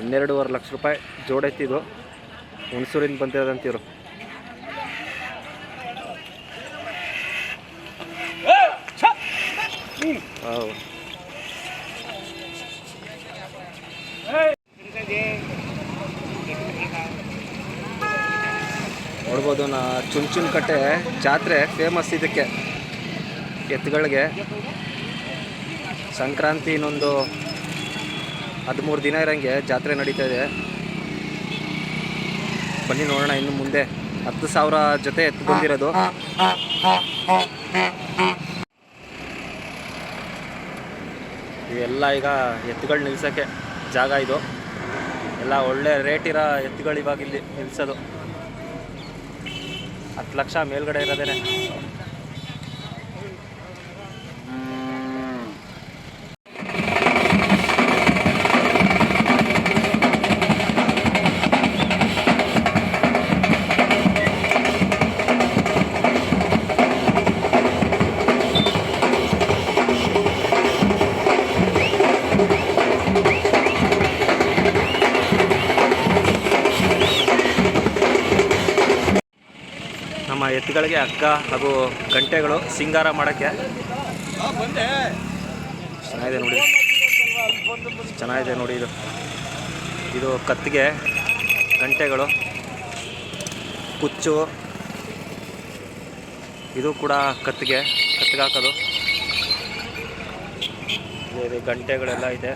ಹನ್ನೆರಡೂವರೆ ಲಕ್ಷ ರೂಪಾಯಿ ಜೋಡೆತ್ತಿದು ಹುಣಸೂರಿಂದ ಬಂದಿರೋದಂತೀರು ನೋಡ್ಬೋದು ನಾ ಚುಂಚುನಕಟ್ಟೆ ಜಾತ್ರೆ ಫೇಮಸ್ ಇದಕ್ಕೆ. ಎತ್ತುಗಳಿಗೆ. ಸಂಕ್ರಾಂತಿ ಇನ್ನೊಂದು ಹದಿಮೂರು ದಿನ ಇರೋಂಗೆ ಜಾತ್ರೆ ನಡೀತಾ ಇದೆ. ಬನ್ನಿ ನೋಡೋಣ ಇನ್ನು ಮುಂದೆ. ಹತ್ತು ಸಾವಿರ ಜೊತೆ ಎತ್ತು ಬಂದಿರೋದು. ಇವೆಲ್ಲ ಈಗ ಎತ್ತುಗಳು ನಿಲ್ಸೋಕ್ಕೆ ಜಾಗ ಇದು. ಎಲ್ಲ ಒಳ್ಳೆ ರೇಟ್ ಇರೋ ಎತ್ತುಗಳು ಇವಾಗ ಇಲ್ಲಿ ನಿಲ್ಸೋದು. ಹತ್ತು ಲಕ್ಷ ಮೇಲ್ಗಡೆ ಇರೋದೇನೆ. ನಮ್ಮ ಎತ್ತುಗಳಿಗೆ ಅಕ್ಕ ಹಾಗೂ ಗಂಟೆಗಳು ಸಿಂಗಾರ ಮಾಡೋಕ್ಕೆ. ಚೆನ್ನಾಗಿದೆ ನೋಡಿ. ಚೆನ್ನಾಗಿದೆ ನೋಡಿ ಇದು. ಇದು ಕತ್ತಿಗೆ ಗಂಟೆಗಳು, ಕುಚ್ಚು. ಇದು ಕೂಡ ಕತ್ತಿಗೆ ಕತ್ತಿಗೆ ಹಾಕೋದು. ಗಂಟೆಗಳೆಲ್ಲ ಇದೆ.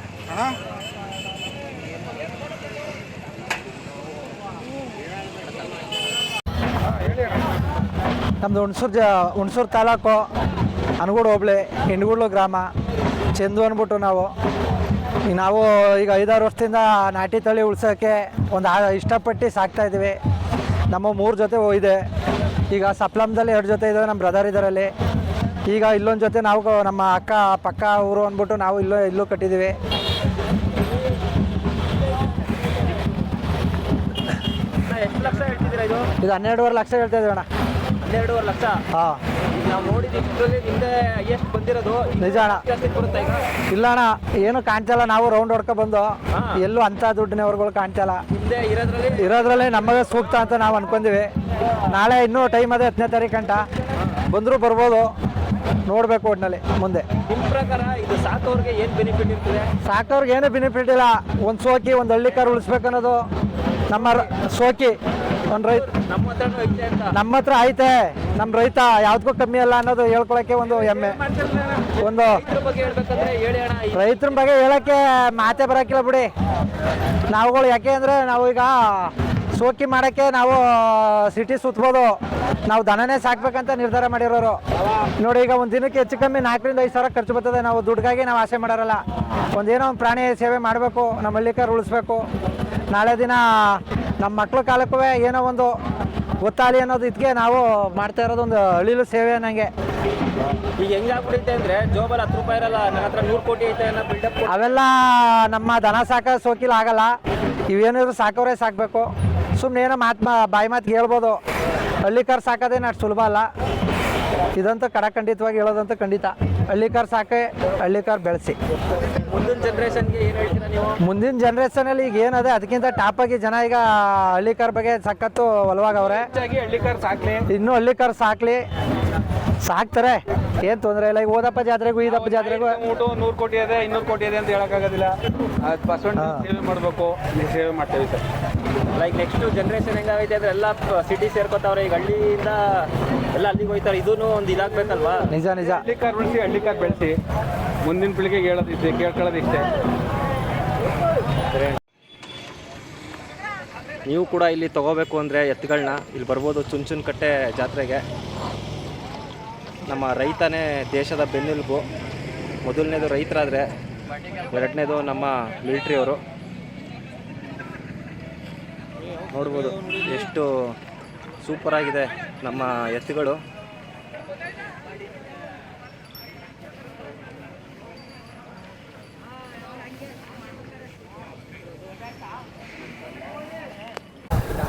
ನಮ್ಮದು ಹುಣಸೂರು ಜ ಹುಣಸೂರು ತಾಲೂಕು ಅನಗೂಡು ಹೋಬಳಿ ಹಿಂಡಗೂಡ್ಲು ಗ್ರಾಮ ಚೆಂದು ಅಂದ್ಬಿಟ್ಟು ನಾವು. ಈಗ ನಾವು ಈಗ ಐದಾರು ವರ್ಷದಿಂದ ನಾಟಿ ತಳಿ ಉಳ್ಸೋಕ್ಕೆ ಒಂದು ಆ ಇಷ್ಟಪಟ್ಟು ಸಾಕ್ತಾ ಇದ್ದೀವಿ. ನಮ್ಮ ಮೂರು ಜೊತೆ ಇದೆ. ಈಗ ಸಪ್ಲಮ್ದಲ್ಲಿ ಎರಡು ಜೊತೆ ಇದ್ದಾವೆ ನಮ್ಮ ಬ್ರದರ್ ಇದರಲ್ಲಿ. ಈಗ ಇಲ್ಲೊಂದು ಜೊತೆ ನಾವು ನಮ್ಮ ಅಕ್ಕ ಪಕ್ಕ ಊರು ಅಂದ್ಬಿಟ್ಟು ನಾವು ಇಲ್ಲೂ ಇಲ್ಲೂ ಕಟ್ಟಿದ್ದೀವಿ. ಇದು ಹನ್ನೆರಡುವರೆ ಲಕ್ಷ ಹೇಳ್ತಾ ಇದ್ದೀವಿ ಅಣ್ಣ. ಹನ್ನೆರಡೂವರೆ ಲಕ್ಷ. ಹಾಂ. ನಾವು ನೋಡಿದ ಇಷ್ಟರಲ್ಲಿ ನಿಮ್ದೆ ಹೈಯೆಸ್ಟ್ ಬಂದಿರೋದು. ನಿಜ ಅಣ್ಣ. ಜಾಸ್ತಿ ಬರುತ್ತಾ ಈಗ. ಇಲ್ಲ ಅಣ್ಣ ಏನು ಕಾಣ್ತಲ್ಲ ನಾವು ರೌಂಡ್ ಹೊಡ್ಕೊ ಬಂದು. ಎಲ್ಲೂ ಅಂಥ ದುಡ್ಡಿನವ್ರುಗಳು ಕಾಣ್ತಲ್ಲ. ಹಿಂದೆ ಇರೋದ್ರಲ್ಲಿ ಇರೋದ್ರಲ್ಲೇ ನಮಗೆ ಸೂಕ್ತ ಅಂತ ನಾವು ಅನ್ಕೊಂಡಿವಿ. ನಾಳೆ ಇನ್ನೂ ಟೈಮ್ ಅದೇ ಹತ್ತನೇ ತಾರೀಕು ಗಂಟ ಬಂದರೂ ಬರ್ಬೋದು. ನೋಡಬೇಕು ಒಟ್ಟಿನಲ್ಲಿ ಮುಂದೆ. ನಿಮ್ಮ ಪ್ರಕಾರ ಇದು ಸಾಕೋರ್ಗೆ ಏನು ಬೆನಿಫಿಟ್ ಇರ್ತದೆ? ಸಾಕೋರ್ಗೆ ಏನೂ ಬೆನಿಫಿಟ್ ಇಲ್ಲ. ಒಂದು ಸೋಕಿ ಒಂದು ಹಳ್ಳಿ ಕಾರ್ ಉಳಿಸ್ಬೇಕು ಅನ್ನೋದು ನಮ್ಮ ರ- ಸೋಕಿ. ಒಂದು ರೈತ ನಮ್ಮ ಹತ್ರನೂ ಐತೆ ಅಂತ. ನಮ್ಮ ಹತ್ರ ಐತೆ. ನಮ್ಮ ರೈತ ಯಾವ್ದಕ್ಕೂ ಕಮ್ಮಿ ಅಲ್ಲ ಅನ್ನೋದು ಹೇಳ್ಕೊಳಕ್ಕೆ ಒಂದು ಹೆಮ್ಮೆ. ಒಂದು ಇದ್ರ ಬಗ್ಗೆ ಹೇಳ್ಬೇಕಂದ್ರೆ ಹೇಳಿ ಅಣ್ಣ ಈ ರೈತರ ಬಗ್ಗೆ ಹೇಳಕ್ಕೆ ಮಾತೆ ಬರೋಕ್ಕಿಲ್ಲ ಬಿಡಿ. ನಾವುಗಳು ಯಾಕೆ ಅಂದರೆ ನಾವು ಈಗ ಸೋಕಿ ಮಾಡೋಕ್ಕೆ ನಾವು ಸಿಟಿ ಸುತ್ಬೋದು. ನಾವು ದನನೇ ಸಾಕ್ಬೇಕಂತ ನಿರ್ಧಾರ ಮಾಡಿರೋರು. ನೋಡಿ ಈಗ ಒಂದು ದಿನಕ್ಕೆ ಹೆಚ್ಚು ಕಮ್ಮಿ ನಾಲ್ಕರಿಂದ ಐದು ಸಾವಿರ ಖರ್ಚು ಬರ್ತದೆ. ನಾವು ದುಡ್ಡಿಗಾಗಿ ನಾವು ಆಸೆ ಮಾಡೋರಲ್ಲ. ಒಂದೇನೋ ಒಂದು ಪ್ರಾಣಿ ಸೇವೆ ಮಾಡಬೇಕು ನಮ್ಮ ಹಳ್ಳಿಕಾರ ಉಳಿಸ್ಬೇಕು. ನಾಳೆ ದಿನ ನಮ್ಮ ಮಕ್ಳ ಕಾಲಕ್ಕೂ ಏನೋ ಒಂದು ಗೊತ್ತಾಗಲಿ ಅನ್ನೋದು ಇದಕ್ಕೆ ನಾವು ಮಾಡ್ತಾ ಇರೋದು ಒಂದು ಅಳಿಲು ಸೇವೆ ನನಗೆ ಈಗ ಹೆಂಗಾಗ್ಬಿಡುತ್ತೆ ಅಂದ್ರೆ ಜೋಬಲ್ ಹತ್ತು ರೂಪಾಯಿ ಇರಲ್ಲ ನನ್ನ ಹತ್ರ ನೂರು ಕೋಟಿ ಐತೆ ಅನ್ನೋ ಬಿಲ್ಡಪ್ ಅವೆಲ್ಲ ನಮ್ಮ ದನ ಸಾಕ ಸೋಕಿಲ್ಲ ಆಗಲ್ಲ. ಇವೇನಿದ್ರು ಸಾಕೋರೇ ಸಾಕಬೇಕು. ಸುಮ್ಮನೆ ಏನೋ ಮಾತು ಮಾ ಬಾಯಿ ಮಾತು ಹೇಳ್ಬೋದು ಹಳ್ಳಿ ಕಾರ್ ಸಾಕೋದೇನು ಅಷ್ಟು ಸುಲಭ ಅಲ್ಲ. ಇದಂತೂ ಕಡಖಂಡಿತವಾಗಿ ಹೇಳೋದಂತೂ ಖಂಡಿತ. ಹಳ್ಳಿಕಾರ್ ಸಾಕೆ ಹಳ್ಳಿಕಾರ್ ಬೆಳೆಸಿ. ಮುಂದಿನ ಜನ್ರೇಷನ್ಗೆ ಏನು ಹೇಳ್ತೀರಾ ನೀವು? ಮುಂದಿನ ಜನ್ರೇಷನಲ್ಲಿ ಈಗ ಏನದೆ ಅದಕ್ಕಿಂತ ಟಾಪ್ ಆಗಿ ಜನ ಈಗ ಹಳ್ಳಿಕಾರ್ ಬಗ್ಗೆ ಸಖತ್ತು ಒಲವಾಗವ್ರೆ. ಹಳ್ಳಿಕಾರ್ ಹಳ್ಳಿ ಕಾರ್ ಸಾಕ್ಲಿ. ಇನ್ನೂ ಹಳ್ಳಿಕಾರ್ ಸಾಕ್ಲಿ. ಸಾಕ್ತಾರೆ. ಏನ್ ತೊಂದರೆ ಇಲ್ಲ. ಈಗ ಓದಪ್ಪ ಜಾತ್ರೆಗೂ ಈದಪ್ಪ ಜಾತ್ರೆಗೂ. ಊಟ ನೂರು ಕೋಟಿ ಇದೆ ಇನ್ನೂರು ಕೋಟಿ ಇದೆ ಅಂತ ಹೇಳಕ್ಕಾಗೋದಿಲ್ಲ. ಬಸವಣ್ಣ ಸೇವೆ ಮಾಡಬೇಕು. ಸೇವೆ ಮಾಡ್ತೇವೆ ಸರ್. ಲೈಕ್ ನೆಕ್ಸ್ಟು ಜನ್ರೇಷನ್ ಹೆಂಗಾಗೈತೆ ಅಂದ್ರೆ ಎಲ್ಲ ಸಿಟಿ ಸೇರ್ಕೋತಾವ್ರೆ. ಈಗ ಹಳ್ಳಿಯಿಂದ ಎಲ್ಲ ಅಲ್ಲಿಗೆ ಹೋಯ್ತಾರೆ ಇದೂ ಒಂದು ಇದಾಗ್ಬೇಕಲ್ವಾ? ನಿಜ ನಿಜ. ಹಳ್ಳಿ ಕಾರ್ ಬೆಳೆಸಿ ಹಳ್ಳಿ ಕಾರ್ ಬೆಳೆಸಿ. ಮುಂದಿನ ಪೀಳಿಗೆ ಹೇಳೋದಿಷ್ಟೇ ಕೇಳ್ಕೊಳ್ಳೋದಿಷ್ಟೇ. ನೀವು ಕೂಡ ಇಲ್ಲಿ ತಗೋಬೇಕು ಅಂದರೆ ಎತ್ತುಗಳನ್ನ ಇಲ್ಲಿ ಬರ್ಬೋದು ಕಟ್ಟೆ ಜಾತ್ರೆಗೆ. ನಮ್ಮ ರೈತನೇ ದೇಶದ ಬೆನ್ನೆಲುಬು. ಮೊದಲನೇದು ರೈತರಾದರೆ ಎರಡನೇದು ನಮ್ಮ ಮಿಲ್ಟ್ರಿಯವರು ನೋಡ್ಬೋದು. ಎಷ್ಟು ಸೂಪರಾಗಿದೆ ನಮ್ಮ ಎತ್ತುಗಳು.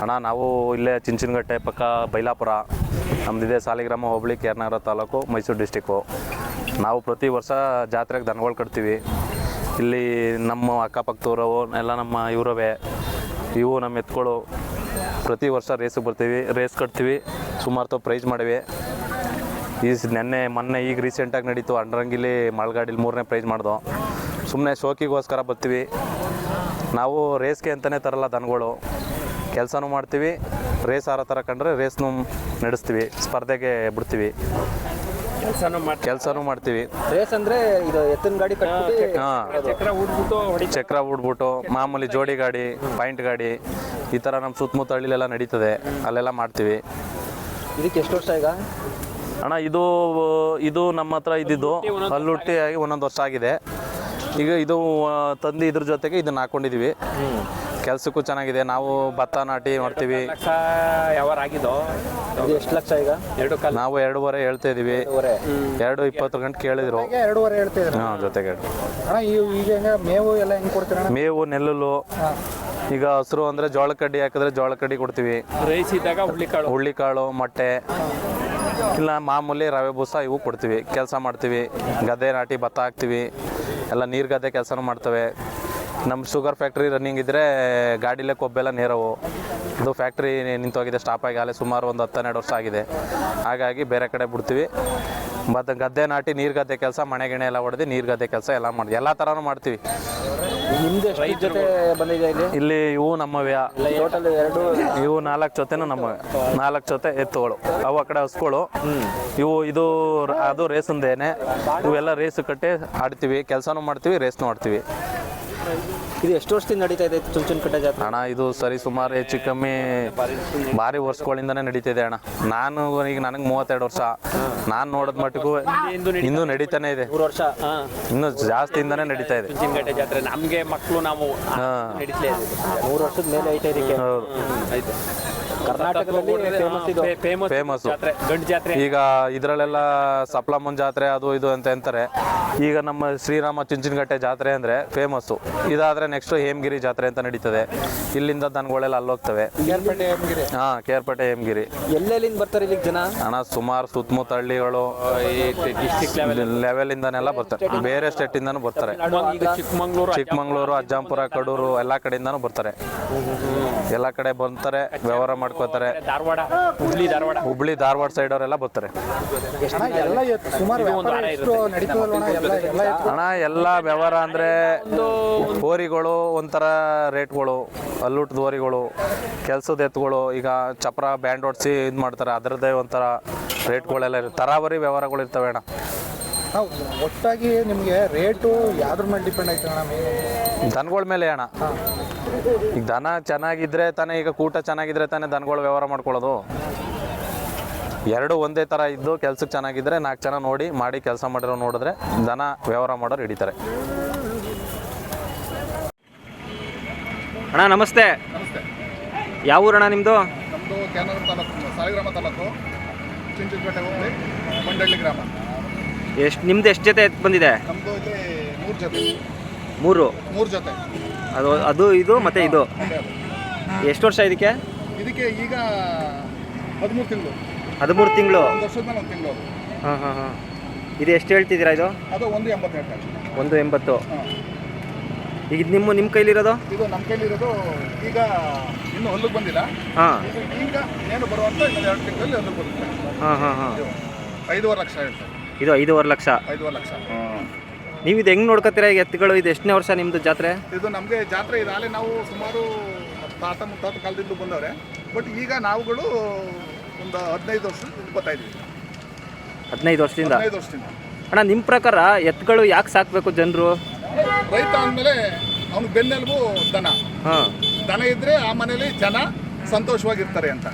ಅಣ್ಣ, ನಾವು ಇಲ್ಲೇ ಚಿಂಚಿನಗಟ್ಟೆ ಪಕ್ಕ ಬೈಲಾಪುರ. ನಮ್ಮದಿದೆ ಸಾಲಿಗ್ರಾಮ ಹೋಬಳಿ ಕೇರ್ನಗರ ತಾಲೂಕು, ಮೈಸೂರು ಡಿಸ್ಟಿಕ್ಕು ನಾವು ಪ್ರತಿ ವರ್ಷ ಜಾತ್ರೆಗೆ ದನಗಳು ಕಟ್ತೀವಿ. ಇಲ್ಲಿ ನಮ್ಮ ಅಕ್ಕಪಕ್ಕದವರು, ಎಲ್ಲ ನಮ್ಮ ಇವರವೇ. ಇವು ನಮ್ಮ ಎತ್ಕೊಳು ಪ್ರತಿ ವರ್ಷ ರೇಸಿಗೆ ಬರ್ತೀವಿ ರೇಸ್ ಕಟ್ತೀವಿ, ಸುಮಾರು ತೋ ಪ್ರೈಸ್ ಮಾಡಿವೆ. ಈ ನೆನ್ನೆ, ಮೊನ್ನೆ ಈಗ ರೀಸೆಂಟಾಗಿ ನಡೀತು ಅಂಡ್ರಂಗಿಲಿ ಮಳಗಾಡಿಲಿ ಮೂರನೇ ಪ್ರೈಸ್ ಮಾಡ್ದು. ಸುಮ್ಮನೆ ಶೋಕಿಗೋಸ್ಕರ ಬರ್ತೀವಿ. ನಾವು ರೇಸ್ಗೆ ಅಂತಲೇ ತರಲ್ಲ ದನಗಳು. ಕೆಲಸನೂ ಮಾಡ್ತೀವಿ ರೇಸ್ ಆರೋ ಥರ ಕಂಡ್ರೆ ರೇಸ್ನೂ ನಡೆಸ್ತೀವಿ, ಸ್ಪರ್ಧೆಗೆ ಬಿಡ್ತೀವಿ. ಕೆಲಸನೂ ಮಾಡಿ ಕೆಲಸನೂ ಮಾಡ್ತೀವಿ. ರೇಸ್ ಅಂದ್ರೆ ಇದು ಎತ್ತಿನ ಗಾಡಿ ಕಟ್ಬಿಟ್ಟು ಹಾಂ ಚಕ್ರ ಊಡ್ಬಿಟ್ಟು ಹೊಡಿ ಚಕ್ರ ಬಿಡ್ಬಿಟ್ಟು ಮಾಮೂಲಿ ಜೋಡಿ ಗಾಡಿ ಪಾಯಿಂಟ್ ಗಾಡಿ ಈ ಥರ ನಮ್ಮ ಸುತ್ತಮುತ್ತ ಹಳ್ಳಿಲೆಲ್ಲ ನಡೀತದೆ. ಅಲ್ಲೆಲ್ಲ ಮಾಡ್ತೀವಿ. ಇದಕ್ಕೆ ಎಷ್ಟು ವರ್ಷ ಈಗ? ಅಣ್ಣ ಇದು ಇದು ನಮ್ಮ ಹತ್ರ ಇದ್ದಿದ್ದು ಹಲ್ಲುಟ್ಟಿ ಆಗಿ ಒಂದೊಂದು ವರ್ಷ ಆಗಿದೆ. ಈಗ ಇದು ತಂದಿ ತಂದು ಇದ್ರ ಜೊತೆಗೆ ಇದನ್ನ ಹಾಕೊಂಡಿದೀವಿ. ಕೆಲಸಕ್ಕೂ ಚೆನ್ನಾಗಿದೆ. ನಾವು ಭತ್ತ ನಾಟಿ ಮಾಡ್ತೀವಿ. ಲಕ್ಷ ಯಾವಾರ ಆಗಿದ್ದು? ಇದು ಎಷ್ಟು ಲಕ್ಷ ಈಗ? ಎರಡು ಕಾಲ ನಾವು ಎರಡೂವರೆ ಹೇಳ್ತಾ ಇದೀವಿ. ಎರಡು ಇಪ್ಪತ್ತು ಗಂಟೆ ಕೇಳಿದ್ರು. ಎರಡೂವರೆ ಹೇಳ್ತಿದ್ರು ಹಾಂ ಜೊತೆಗೆ. ಅಣ್ಣ ಈಗ ಹೆಂಗ ಮೇವು ಎಲ್ಲ ಹೆಂಗ್ ಕೊಡ್ತೀರಾ ಮೇವು ನೆಲ್ಲುಲು ಈಗ ಹಸಿರು ಅಂದ್ರೆ ಜೋಳ ಕಡ್ಡಿ ಹಾಕಿದ್ರೆ ಜೋಳ ಕಡ್ಡಿ ಕೊಡ್ತೀವಿ. ರೈಸ್ ಇದ್ದಾಗ ಹುಳಿಕಾಳು ಹುಳ್ಳಿಕಾಳು ಮೊಟ್ಟೆ. ಇಲ್ಲ ಮಾಮೂಲಿ ರವೆ ಬೂಸ ಇವು ಕೊಡ್ತೀವಿ. ಕೆಲಸ ಮಾಡ್ತೀವಿ. ಗದ್ದೆ ನಾಟಿ ಭತ್ತ ಹಾಕ್ತೀವಿ. ಎಲ್ಲ ನೀರು ಗದ್ದೆ ಕೆಲಸನೂ ಮಾಡ್ತವೆ. ನಮ್ಮ ಶುಗರ್ ಫ್ಯಾಕ್ಟ್ರಿ ರನ್ನಿಂಗ್ ಇದ್ದರೆ ಗಾಡಿಲೇ ಕೊಬ್ಬೆಲ್ಲ ನೇರವು. ಇದು ಫ್ಯಾಕ್ಟ್ರಿ ನಿಂತೋಗಿದೆ ಸ್ಟಾಪ್ ಆಗಿ ಅಲ್ಲೇ ಸುಮಾರು ಒಂದು ಹತ್ತೆರಡು ವರ್ಷ ಆಗಿದೆ. ಹಾಗಾಗಿ ಬೇರೆ ಕಡೆ ಬಿಡ್ತೀವಿ. ಮತ್ತು ಗದ್ದೆ ನಾಟಿ ನೀರು ಗದ್ದೆ ಕೆಲಸ ಮನೆ ಗಿಣೆ ಎಲ್ಲ ಹೊಡೆದು ನೀರು ಗದ್ದೆ ಕೆಲಸ ಎಲ್ಲ ಮಾಡಿ ಎಲ್ಲ ಥರನೂ ಮಾಡ್ತೀವಿ. ಜೊತೆ ಬಂದಿದೆ ಇಲ್ಲಿ? ಇವು ನಮ್ಮವ್ಯ ಟೋಟಲ್ ಎರಡು. ಇವು ನಾಲ್ಕು ಜೊತೆನೂ ನಮ್ಮ ನಾಲ್ಕು ಜೊತೆ ಎತ್ತುಗಳು. ಅವು ಆ ಕಡೆ ಹಸ್ಗಳು. ಇವು ಇದು ಅದು ರೇಸಂದೇನೆ. ಇವೆಲ್ಲ ರೇಸ್ ಕಟ್ಟಿ ಆಡ್ತೀವಿ. ಕೆಲಸನೂ ಮಾಡ್ತೀವಿ ರೇಸ್ನೂ ಆಡ್ತೀವಿ. ಇದು ಎಷ್ಟು ವರ್ಷದಿಂದ ನಡೀತಾ ಇದೆ ಚುಂಚನಕಟ್ಟೆ ಜಾತ್ರೆ? ಅಣ್ಣ ಇದು ಸರಿ ಸುಮಾರು ಹೆಚ್ಚು ಕಮ್ಮಿ ಭಾರಿ ವರ್ಷಗಳಿಂದನೇ ನಡೀತಿದೆ ಅಣ್ಣ. ನಾನು ಈಗ ನನಗೆ ಮೂವತ್ತೆರಡು ವರ್ಷ. ನಾನು ನೋಡಿದ ಮಟ್ಟಿಗೂ ಇನ್ನೂ ನಡೀತಾನೆ ಇದೆ. ಮೂರು ವರ್ಷ. ಹಾ. ಇನ್ನೂ ಜಾಸ್ತಿಯಿಂದನೇ ನಡೀತಾ ಇದೆ. ಚುಂಚನಕಟ್ಟೆ ಜಾತ್ರೆ ನಮಗೆ ಮಕ್ಕಳು ನಾವು ನಡೀತಲೇ ಇದೆ. ಮೂರು ವರ್ಷದ ಮೇಲೆ ಐತೆ ಇದಕ್ಕೆ. ಹೌದು. ಆಯ್ತು. ಕರ್ನಾಟಕದಲ್ಲಿ ಫೇಮಸ್ ಇದು. ಫೇಮಸ್ ಜಾತ್ರೆ ಗಂಡು ಜಾತ್ರೆ. ಈಗ ಇದರಲ್ಲೆಲ್ಲ ಸಪ್ಲಮ್ಮನ್ ಜಾತ್ರೆ ಅದು ಇದು ಅಂತ ಅಂತಾರೆ ಈಗ ನಮ್ಮ ಶ್ರೀರಾಮ ಚುಂಚನಗಟ್ಟೆ ಜಾತ್ರೆ ಅಂದ್ರೆ ಫೇಮಸ್ ಇದಾದ್ರೆ ನೆಕ್ಸ್ಟ್ ಹೇಮಗಿರಿ ಜಾತ್ರೆ ಅಂತ ನಡೀತದೆ. ಇಲ್ಲಿಂದ ದನಗಳೆಲ್ಲ ಅಲ್ಲೋಗ್ತವೆ. ಹಾ ಕೇರ್ಪೇಟೆ ಹೇಮಗಿರಿ. ಎಲ್ಲೆಲ್ಲಿಂದ ಬರ್ತಾರೆ ಇಲ್ಲಿಗೆ ಜನ? ಹಣ ಸುಮಾರು ಸುತ್ತಮುತ್ತ ಹಳ್ಳಿಗಳು ಡಿಸ್ಟಿಕ್ ಲೆವೆಲ್ ಇಂದನೆಲ್ಲ ಬರ್ತಾರೆ. ಬೇರೆ ಸ್ಟೇಟ್ ಇಂದಾನೂ ಬರ್ತಾರೆ. ಚಿಕ್ಕಮಂಗ್ಳೂರು ಚಿಕ್ಕಮಂಗ್ಳೂರು ಅಜ್ಜಂಪುರ ಕಡೂರು ಎಲ್ಲಾ ಕಡೆಯಿಂದಾನೂ ಬರ್ತಾರೆ. ಎಲ್ಲಾ ಕಡೆ ಬರ್ತಾರೆ ವ್ಯವಹಾರ ಮಾಡ್ಕೋತಾರೆ ಧಾರವಾಡ ಹುಬ್ಳಿ ಧಾರವಾಡ. ಹುಬ್ಳಿ ಧಾರವಾಡ ಸೈಡ್ ಅವರೆಲ್ಲ ಬರ್ತಾರೆ. ಹಣ ಎಲ್ಲ ವ್ಯವಹಾರ ಅಂದ್ರೆ ಹೋರಿಗಳು ಒಂಥರ ರೇಟ್ಗಳು ಅಲ್ಲುಟ್ಟದ ಹೋರಿಗಳು ಕೆಲಸದ ಎತ್ತುಗಳು ಈಗ ಚಪ್ರ ಬ್ಯಾಂಡ್ ಹೊಡ್ಸಿ ಇದು ಮಾಡ್ತಾರೆ. ಅದರದ್ದೇ ಒಂಥರ ರೇಟ್ಗಳೆಲ್ಲ ಇರುತ್ತೆ. ತರಾವರಿ ವ್ಯವಹಾರಗಳು ಇರ್ತವೆ ಅಣ್ಣ. ನಾವು ಒಟ್ಟಾಗಿ ನಿಮಗೆ ರೇಟು ಯಾವ್ದ್ರ ಮೇಲೆ ಡಿಪೆಂಡ್ ಆಯ್ತು ಅಣ್ಣ? ದನಗಳ ಮೇಲೆ ಅಣ್ಣ. ಈಗ ದನ ಚೆನ್ನಾಗಿದ್ರೆ ತಾನೇ ಈಗ ಕೂಟ ಚೆನ್ನಾಗಿದ್ರೆ ತಾನೇ ದನಗಳು ವ್ಯವಹಾರ ಮಾಡ್ಕೊಳ್ಳೋದು. ಎರಡು ಒಂದೇ ಥರ ಇದ್ದು ಕೆಲ್ಸಕ್ಕೆ ಚೆನ್ನಾಗಿದ್ರೆ ನಾಲ್ಕು ಜನ ನೋಡಿ ಮಾಡಿ ಕೆಲಸ ಮಾಡಿರೋ ನೋಡಿದ್ರೆ ದನ ವ್ಯವಹಾರ ಮಾಡೋರು ಹಿಡಿತಾರೆ. ಅಣ್ಣ ನಮಸ್ತೆ. ಯಾವ ಊರಣ್ಣ ನಿಮ್ಮದು ನಮ್ಮದು ಕ್ಯಾನೂರು ತಾಲೂಕು ಸಾಲಿಗ್ರಾಮ ತಾಲೂಕು ಚಿಂಚನಪೇಟೆ ಹೋಗಿ ಮಂಡಳ್ಳಿ ಗ್ರಾಮ. ಎಷ್ಟು ನಿಮ್ದು ಎಷ್ಟು ಜೊತೆ ಎತ್ತು ಬಂದಿದೆ? ನಮ್ಮದು ಇಲ್ಲಿ ಮೂರು ಜೊತೆ. ಮೂರು? ಮೂರು ಜೊತೆ. ಅದು ಅದು ಇದು ಮತ್ತೆ ಇದು? ಅದೇ ಅದು. ಎಷ್ಟು ವರ್ಷ ಇದಕ್ಕೆ? ಇದಕ್ಕೆ ಈಗ ಹದಿಮೂರು ತಿಂಗಳು. ಹದಿಮೂರು ತಿಂಗಳು? ಒಂದು ವರ್ಷದ ಮೇಲೆ ಒಂದು ತಿಂಗಳು ಹಾಂ ಹಾಂ ಹಾಂ. ಇದು ಎಷ್ಟು ಹೇಳ್ತಿದ್ದೀರಾ ಇದು? ಅದು ಒಂದು ಎಂಬತ್ತು ಹೇಳ್ತಾರೆ ಒಂದು ಎಂಬತ್ತು. ಹಾಂ. ಈಗ ಇದು ನಿಮ್ಮ ನಿಮ್ಮ ಕೈಲಿರೋದು? ಇದು ನಮ್ಮ ಕೈಲಿರೋದು ಈಗ ಇನ್ನೂ ಹೊಲಕ್ಕೆ ಬಂದಿಲ್ಲ. ಹಾಂ. ಇದು ಈಗ ಏನು ಬರುವಂತ ಇನ್ನೊಂದು ಎರಡು ತಿಂಗಳಲ್ಲಿ ಹೊಲಕ್ಕೆ ಬರುತ್ತೆ. ಹಾಂ ಹಾಂ ಹಾಂ. ಇದು ಐದೂವರೆ ಲಕ್ಷ ಹೇಳ್ತಾರೆ ಇದು ಐದೂವರೆ ಲಕ್ಷ. ಐದೂವರೆ ಲಕ್ಷ. ನೀವು ಇದು ಹೆಂಗೆ ನೋಡ್ಕೋತೀರಾ ಈಗ ಎತ್ತುಗಳು ಇದು ಎಷ್ಟನೇ ವರ್ಷ ನಿಮ್ಮದು ಜಾತ್ರೆ? ಇದು ನಮಗೆ ಜಾತ್ರೆ ಇದೆ. ನಾವು ಸುಮಾರು ತಾತ ಮುತ್ತಾತ ಕಾಲದಿಂದ ಬಂದವ್ರೆ. ಬಟ್ ಈಗ ನಾವುಗಳು ಒಂದು ಹದಿನೈದು ವರ್ಷದಿಂದ ಬರ್ತಾ ಇದೀವಿ ಹದಿನೈದು ವರ್ಷದಿಂದ? ಹದಿನೈದು ವರ್ಷದಿಂದ. ಅಣ್ಣ ನಿಮ್ಮ ಪ್ರಕಾರ ಎತ್ತುಗಳು ಯಾಕೆ ಸಾಕಬೇಕು ಜನರು? ರೈತ ಅಂದಮೇಲೆ ಅವ್ನು ಬೆನ್ನೆಲುಬು ದನ. ಹಾಂ. ದನ ಇದ್ದರೆ ಆ ಮನೇಲಿ ಜನ ಸಂತೋಷವಾಗಿರ್ತಾರೆ ಅಂತ.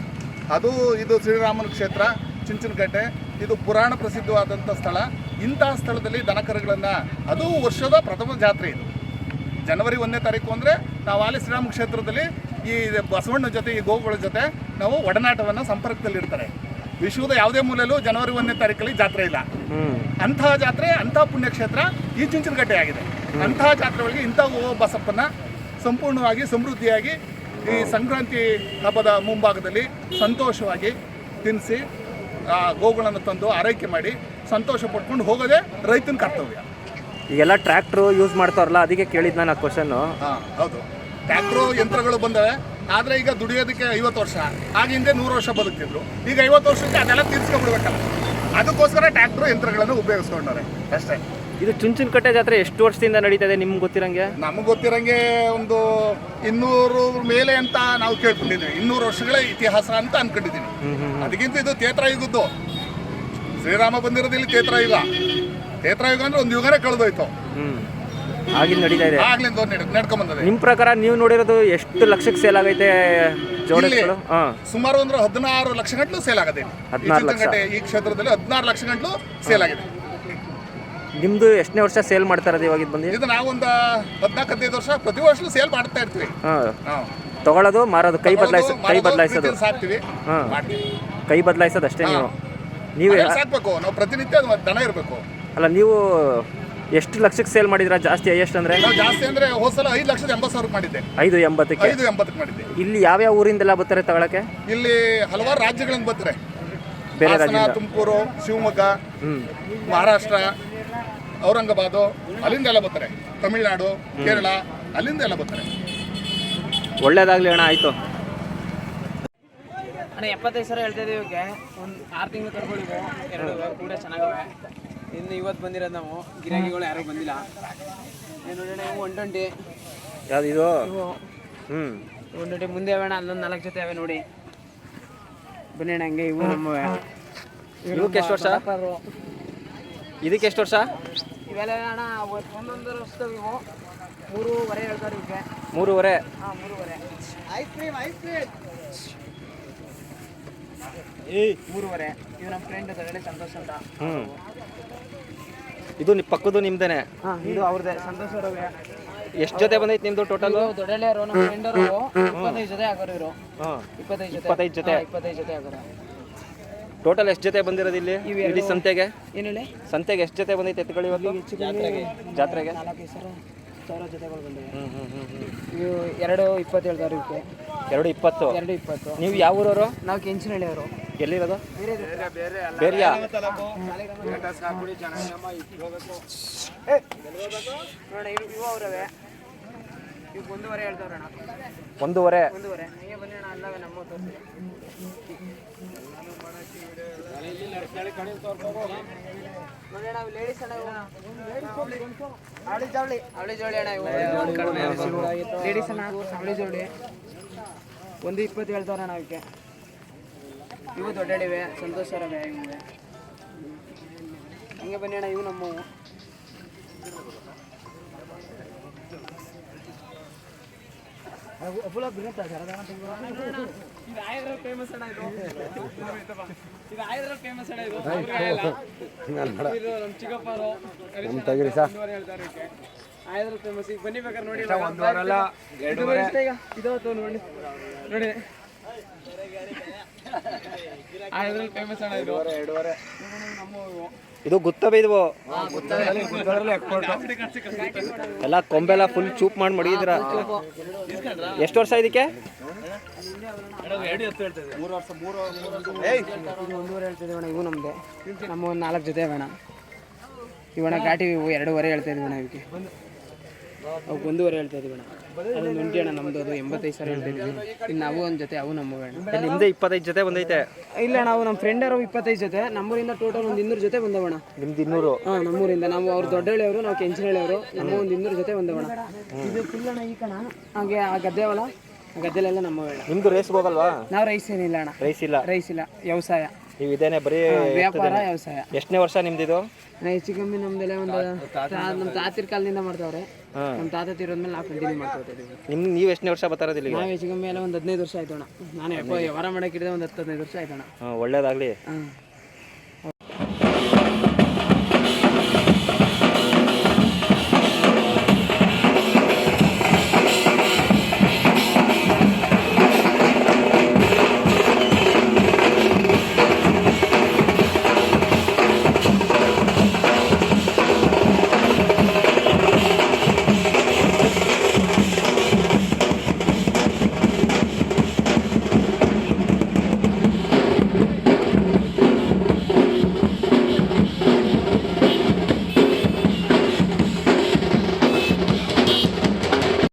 ಅದು ಇದು ಶ್ರೀರಾಮನ ಕ್ಷೇತ್ರ ಚುಂಚನಕಟ್ಟೆ ಇದು ಪುರಾಣ ಪ್ರಸಿದ್ಧವಾದಂಥ ಸ್ಥಳ. ಇಂತಹ ಸ್ಥಳದಲ್ಲಿ ದನಕರುಗಳನ್ನು ಅದು ವರ್ಷದ ಪ್ರಥಮ ಜಾತ್ರೆ ಇದು. ಜನವರಿ ಒಂದನೇ ತಾರೀಕು ಅಂದರೆ ನಾವು ಆಲಿ ಶ್ರೀರಾಮ ಕ್ಷೇತ್ರದಲ್ಲಿ ಈ ಬಸವಣ್ಣ ಜೊತೆ, ಈ ಗೋವುಗಳ ಜೊತೆ ನಾವು ಒಡನಾಟವನ್ನು ಸಂಪರ್ಕದಲ್ಲಿರ್ತಾರೆ ವಿಶ್ವದ ಯಾವುದೇ ಮೂಲೆಯಲ್ಲೂ ಜನವರಿ ಒಂದನೇ ತಾರೀಕಲ್ಲಿ ಜಾತ್ರೆ ಇಲ್ಲ. ಅಂತಹ ಜಾತ್ರೆ, ಅಂತಹ ಪುಣ್ಯಕ್ಷೇತ್ರ ಈ ಚುಂಚನಕಟ್ಟೆ ಆಗಿದೆ. ಅಂತಹ ಜಾತ್ರೆ ಒಳಗೆ ಇಂಥ ಗೋವ ಬಸಪ್ಪನ ಸಂಪೂರ್ಣವಾಗಿ ಸಮೃದ್ಧಿಯಾಗಿ ಈ ಸಂಕ್ರಾಂತಿ ಹಬ್ಬದ ಮುಂಭಾಗದಲ್ಲಿ ಸಂತೋಷವಾಗಿ ತಿನ್ನಿಸಿ ಆ ಗೋಗಳನ್ನು ತಂದು ಆರೈಕೆ ಮಾಡಿ ಸಂತೋಷ ಪಡ್ಕೊಂಡು ಹೋಗೋದೇ ರೈತನ ಕರ್ತವ್ಯ. ಈಗೆಲ್ಲ ಟ್ರ್ಯಾಕ್ಟ್ರು ಯೂಸ್ ಮಾಡ್ತಾರಲ್ಲ ಅದಕ್ಕೆ ಕೇಳಿದ್ ನಾನು ಆ ಕ್ವಶನ್ನು ಹಾಂ ಹೌದು. ಟ್ರ್ಯಾಕ್ಟ್ರು ಯಂತ್ರಗಳು ಬಂದವೆ ಆದರೆ ಈಗ ದುಡಿಯೋದಕ್ಕೆ ಐವತ್ತು ವರ್ಷ ಆಗ ಹಿಂದೆ ನೂರು ವರ್ಷ ಬದುಕ್ತಿದ್ರು. ಈಗ ಐವತ್ತು ವರ್ಷಕ್ಕೆ ಅದೆಲ್ಲ ತೀರ್ಸ್ಕೊಂಡ್ಬಿಡ್ಬೇಕಲ್ಲ. ಅದಕ್ಕೋಸ್ಕರ ಟ್ರ್ಯಾಕ್ಟ್ರು ಯಂತ್ರಗಳನ್ನು ಉಪಯೋಗಿಸ್ಕೊಂಡವ್ರೆ. ಅಷ್ಟೇ. ಇದು ಚುಂಚನಕಟ್ಟೆ ಜಾತ್ರೆ ಎಷ್ಟು ವರ್ಷದಿಂದ ನಡೀತಾ ಇದೆ ನಿಮ್ಗೆ ಗೊತ್ತಿರಂಗೆ? ನಮಗೆ ಗೊತ್ತಿರಂಗೆ ಒಂದು ಇನ್ನೂರು ಮೇಲೆ ಅಂತ ನಾವು ಕೇಳ್ಕೊಂಡಿದ್ದೀವಿ. ಇನ್ನೂರು ವರ್ಷಗಳ ಇತಿಹಾಸ ಅಂತ ಅನ್ಕೊಂಡಿದ್ದೀನಿ ಅದಕ್ಕಿಂತ ಇದು ತೇತ್ರ ಯುಗದ್ದು. ಶ್ರೀರಾಮ ಬಂದಿರೋದು ಇಲ್ಲಿ ತೇತ್ರಯುಗ ತೇತ್ರಯುಗ ಅಂದ್ರೆ ಒಂದು ಯುಗನೇ ಕಳೆದೋಯ್ತು. ಆಗಿಂದ ನಡೀತಾ ಇದೆ. ಆಗ್ಲಿಂದ ನಡ್ಕೊಂಡ್ ಬಂದದೆ ನಿಮ್ಮ ಪ್ರಕಾರ ನೀವು ನೋಡಿರೋದು ಎಷ್ಟು ಲಕ್ಷಕ್ಕೆ ಸೇಲ್ ಆಗೈತೆ ಜೋಡಿಗಳು ಸುಮಾರು ಅಂದ್ರೆ ಹದಿನಾರು ಲಕ್ಷ ಗಂಟಲು ಸೇಲ್ ಆಗದೆ ಇಲ್ಲಿ. ಈ 16 ಈ ಕ್ಷೇತ್ರದಲ್ಲಿ ಹದಿನಾರು ಲಕ್ಷ ಗಂಟಲು ಸೇಲ್ ಆಗಿದೆ. ನಿಮ್ಮದು ಎಷ್ಟನೇ ವರ್ಷ ಸೇಲ್ ಮಾಡ್ತಾ ಇರೋದು ಇವಾಗ ಇದು ಬಂದು? ಇದು ನಾವೊಂದು ಹದಿನಾಲ್ಕು ಹದಿನೈದು ವರ್ಷ ಪ್ರತಿ ವರ್ಷ ಸೇಲ್ ಮಾಡ್ತಾ ಇರ್ತೀವಿ. ಹಾಂ. ತಗೊಳ್ಳೋದು ಮಾರೋದು ಕೈ ಬದಲಾಯಿಸೋದು ಕೈ ಬದಲಾಯಿಸೋದು. ಸಾಕ್ತಿವಿ. ಹಾಂ. ಮಾಡ್ತೀವಿ. ಕೈ ಬದಲಾಯಿಸೋದು ಅಷ್ಟೇ ನೀವು. ನೀವು ಸಾಕ್ಬೇಕು ನಾವು ಪ್ರತಿನಿತ್ಯ ಅದು ದನ ಇರಬೇಕು. ಅಲ್ಲ ನೀವು ಎಷ್ಟು ಲಕ್ಷಕ್ಕೆ ಸೇಲ್ ಮಾಡಿದಿರಾ ಜಾಸ್ತಿ ಎಷ್ಟು ಅಂದ್ರೆ? ನಾವು ಜಾಸ್ತಿ ಅಂದ್ರೆ ಹೋದ್ಸಲ ಐದು ಲಕ್ಷದ ಎಂಬತ್ತು ಸಾವಿರ ಮಾಡಿದ್ದೆ. ಐದು ಎಂಬತ್ತಕ್ಕೆ? ಐದು ಎಂಬತ್ತಕ್ಕೆ ಮಾಡಿದ್ದೆ. ಇಲ್ಲಿ ಯಾವ್ಯಾವ ಊರಿಂದೆಲ್ಲ ಬರ್ತಾರೆ ತಗೊಳಕ್ಕೆ? ಇಲ್ಲಿ ಹಲವಾರು ರಾಜ್ಯಗಳಿಂದ ಬರ್ತಾರೆ. ಬೇರೆ ಹಾಸನ ರಾಜ್ಯದಿಂದ. ತುಮಕೂರು ಶಿವಮೊಗ್ಗ ಮಹಾರಾಷ್ಟ್ರ ಔರಂಗಾಬಾದು ಅಲ್ಲಿಂದ ಎಲ್ಲ ಬರ್ತಾರೆ. ತಮಿಳ್ನಾಡು ಕೇರಳ ಅಲ್ಲಿಂದ ಎಲ್ಲ ಬರ್ತಾರೆ. ಒಳ್ಳೇದಾಗ್ಲಿ ಅಣ್ಣ ಆಯಿತು. ಅಣ್ಣ ಎಪ್ಪತ್ತೈದು ಸಾವಿರ ಹೇಳ್ತಾ ಇದ್ದೀವಿ ಇವಕ್ಕೆ ಒಂದು ಆರು ತಿಂಗಳು ಕರ್ಕೊಂಡಿವು ಎರಡು ಕೂಡ ಚೆನ್ನಾಗವೆ. ಇನ್ನು ಇವತ್ತು ಬಂದಿರೋದು ನಾವು. ಗಿರಾಕಿಗಳು ಯಾರೂ ಬಂದಿಲ್ಲ. ಏನು ಒನ್ ಟ್ವೆಂಟಿ ಯಾವ್ದು ಇದು? ಹ್ಞೂ ಒನ್ ಟ್ವೆಂಟಿ ಮುಂದೆ ಅವೇಣ ಅಲ್ಲೊಂದು ನಾಲ್ಕು ಜೊತೆ ಅವೆ ನೋಡಿ. ಬನ್ನಿ ಅಣ್ಣ ಹಂಗೆ ಇವು ನಮ್ಮವೆ. ಇವಕ್ಕೆ ಎಷ್ಟು ವರ್ಷ? ಇದಕ್ಕೆ ಎಷ್ಟು ವರ್ಷ? ಇವೆಲ್ಲ ಅಣ್ಣ ಒಂದೊಂದು ವರ್ಷದವು ಇವು. ಮೂರುವರೆ ಹೇಳ್ತಾರೆ ಇವಕ್ಕೆ ಮೂರುವರೆ? ಹಾಂ ಮೂರುವರೆ. ಐಸ್ ಕ್ರೀಮ್ ಐಸ್ ಕ್ರೀಮ್ ಮೂರುವರೆ. ಇವು ನಮ್ಮ ಫ್ರೆಂಡ್ ಒಳ್ಳೆ ಸಂತೋಷ್ ಅಂತ. ಹ್ಞೂ ಇದು ನಿಮ್ಮ ಪಕ್ಕದ್ದು ನಿಮ್ದೇನೆ? ಹಾಂ ಇದು ಅವ್ರದ್ದೇ ಸಂತೋಷ ಅವರವೇ ಎಷ್ಟು ಜೊತೆ ಬಂದೈತೆ ನಿಮ್ದು ಟೋಟಲ್ ದೊಡ್ಡಳ್ಳಿಯವರು ನಮ್ಮ ಫ್ರೆಂಡರು ಇಪ್ಪತ್ತೈದು ಜೊತೆ ಆಗೋರು ಇವರು. ಹಾಂ ಇಪ್ಪತ್ತೈದು ಜೊತೆ. ಇಪ್ಪತ್ತೈದು ಜೊತೆ? ಇಪ್ಪತ್ತೈದು ಜೊತೆ ಆಗೋರು. ಟೋಟಲ್ ಎಷ್ಟು ಜೊತೆ ಬಂದಿರೋದು ಇಲ್ಲಿ? ಇಡೀ ಸಂತೆಗೆ? ಏನು ಹೇಳಿ ಸಂತೆಗೆ ಎಷ್ಟು ಜೊತೆ ಬಂದೈತೆ ಎತ್ತುಗಳು ಇವತ್ತು? ಜಾತ್ರೆಗೆ? ಸಾವಿರ ಸಾವಿರ ಜೊತೆಗಳು ಬಂದಿವೆ. ಇವು ಎರಡು ಇಪ್ಪತ್ತು ಹೇಳ್ತಾರೆ ಇವಕ್ಕೆ. ಎರಡು ಇಪ್ಪತ್ತು? ಎರಡು ಇಪ್ಪತ್ತು. ನೀವು ಯಾವ ಊರವರು? ನಾವು ಕೆಂಚನಹಳ್ಳಿಯವರು ಎಲ್ಲಿರೋದು? ಬೇರೆಯಾ? ಒಂದೂವರೆ ಒಂದೂವರೆ? ಒಂದು ಇಪ್ಪತ್ತು ಹೇಳ್ತಾರೆ ಅಣ್ಣ ಇವಕ್ಕೆ ಇವು ದೊಡ್ಡಡಿವೆ ಸಂತೋಷರವೆ ಇವೆ ಹಂಗೆ ಬನ್ನಿ ಅಣ್ಣ ಇವು ನಮ್ಮವು ಫೇಮಸ್ ಸರ್ ಅದನ್ನ ಇದು ನೋಡಿ ಇದು ಗುತ್ತವೆ ಇದು ಎಲ್ಲ ಕೊಂಬೆಲ್ಲ ಫುಲ್ ಚೂಪ್ ಮಾಡಿ ಮಡಿದ್ರ ಎಷ್ಟು ವರ್ಷ ಇದಕ್ಕೆ? ಇದು ಒಂದೂವರೆ ಹೇಳ್ತಿದ್ದೀವಿ ಅಣ್ಣ ಇವು ನಮ್ಮದೇ ನಮ್ಮ ಒಂದು ನಾಲ್ಕು ಜೊತೆ ಬೇಡ ಇವಣ್ಣ ಘಾಟಿ ಇವು ಎರಡೂವರೆ ಹೇಳ್ತಾ ಇದ್ವಿ ಅಣ್ಣ ಇವಕ್ಕೆ ಅವಕ್ಕೆ ಒಂದೂವರೆ ಹೇಳ್ತಾ ಇದೀವಿ ಅಣ್ಣ. ಅದೊಂದು ಒಂಟಿ ಅಣ್ಣ ನಮ್ಮದು ಅದು ಎಂಬತ್ತೈದು ಸಾವಿರ ಹೇಳ್ತಾ ಇದ್ವಿ ಇನ್ನು ಅವು ಒಂದು ಜೊತೆ ಅವು ನಮ್ಮ ಅಣ್ಣ. ನಿಮ್ದೇ ಇಪ್ಪತ್ತೈದು ಜೊತೆ ಬಂದೈತೆ? ಇಲ್ಲ ನಾವು ನಮ್ಮ ಫ್ರೆಂಡ್ ಅವರು ಇಪ್ಪತ್ತೈದು ಜೊತೆ ನಮ್ಮೂರಿಂದ ಟೋಟಲ್ ಒಂದು ಇನ್ನೂರು ಜೊತೆ ಬಂದವಣ ನಿಮ್ದು ಇನ್ನೂರು? ಹಾಂ ನಮ್ಮೂರಿಂದ. ನಾವು ಅವ್ರು ದೊಡ್ಡಹಳ್ಳಿಯವರು ನಾವು ಕೆಂಚನಹಳ್ಳಿಯವರು ನಮ್ಮ ಒಂದು ಇನ್ನೂರು ಜೊತೆ ಬಂದವಣ ಇದು ಫುಲ್ ಅಣ್ಣ ಈ ಕಣ? ಹಾಗೆ ಆ ಗದ್ದೆ ಅವಲ್ಲ ಆ ಗದ್ದೆಲೆಲ್ಲ ನಮ್ಮ ಅಣ್ಣ ನಿಮ್ದು ರೇಸ್ಗೆ ಹೋಗಲ್ವಾ? ನಾವು ರೈಸ್ ಏನಿಲ್ಲ ಅಣ್ಣ. ರೈಸ್ ಇಲ್ಲ. ರೈಸ್ ಇಲ್ಲ. ವ್ಯವಸಾಯ. ನೀವು ಇದೇನೆ ಬರೀ ವ್ಯಾಪಾರ ವ್ಯವಸಾಯ. ಎಷ್ಟನೇ ವರ್ಷ ನಿಮ್ದಿದು? ನಾ ಹೆಚ್ಚು ಕಮ್ಮಿ ನಮ್ದೆಲ್ಲ ಒಂದು ನಮ್ಮ ತಾತಿರ ಕಾಲದಿಂದ ಮಾಡ್ತಾವ್ರೆ ನಮ್ಮ ತಾತ ತಿರೋದ್ಮೇಲೆ ನಾವು ಕಂಟಿನ್ಯೂ ಮಾಡ್ತಾ ಇದ್ದೀವಿ. ನಿಮ್ ನೀವು ಎಷ್ಟನೇ ವರ್ಷ ಬರ್ತಾ ಇರೋದು ಇಲ್ಲಿಗೆ? ನಾವು ಹೆಚ್ಚು ಕಮ್ಮಿ ಎಲ್ಲ ಒಂದು ಹದಿನೈದು ವರ್ಷ ಆಯ್ತು ಅಣ್ಣ. ನಾನು ವ್ಯವಹಾರ ಮಾಡಕ್ಕೆ ಒಂದು ಹತ್ತು ಹದಿನೈದು ವರ್ಷ ಆಯ್ತು ಅಣ್ಣ. ಒಳ್ಳೇದಾಗಲಿ. ಹಾಂ.